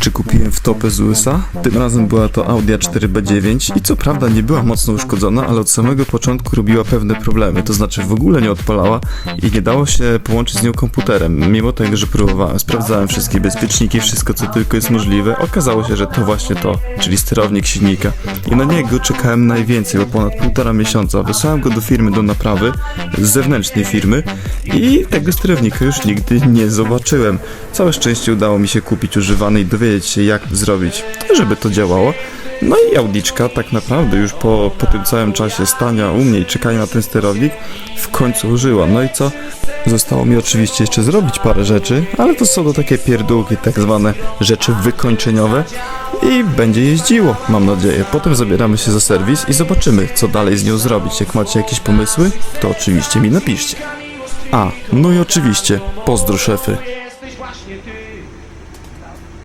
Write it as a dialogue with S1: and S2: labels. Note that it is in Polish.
S1: Czy kupiłem wtopę z USA? Tym razem była to Audi A4B9 i co prawda nie była mocno uszkodzona, ale od samego początku robiła pewne problemy, to znaczy w ogóle nie odpalała i nie dało się połączyć z nią komputerem, mimo tego, że próbowałem. Sprawdzałem wszystkie bezpieczniki, wszystko co tylko jest możliwe. Okazało się, że to właśnie to, czyli sterownik silnika. I na niego czekałem najwięcej, bo ponad półtora miesiąca. Wysłałem go do firmy do naprawy, z zewnętrznej firmy i tego sterownika już nigdy nie zobaczyłem. Całe szczęście udało mi się kupić używany dowiedzieć się jak zrobić, żeby to działało. No i Audiczka tak naprawdę już po, po tym całym czasie stania u mnie i czekania na ten sterownik w końcu użyła. No i co? Zostało mi oczywiście jeszcze zrobić parę rzeczy, ale to są to takie pierdółki, tak zwane rzeczy wykończeniowe i będzie jeździło, mam nadzieję. Potem zabieramy się za serwis i zobaczymy, co dalej z nią zrobić. Jak macie jakieś pomysły, to oczywiście mi napiszcie. A, no i oczywiście, pozdro szefy.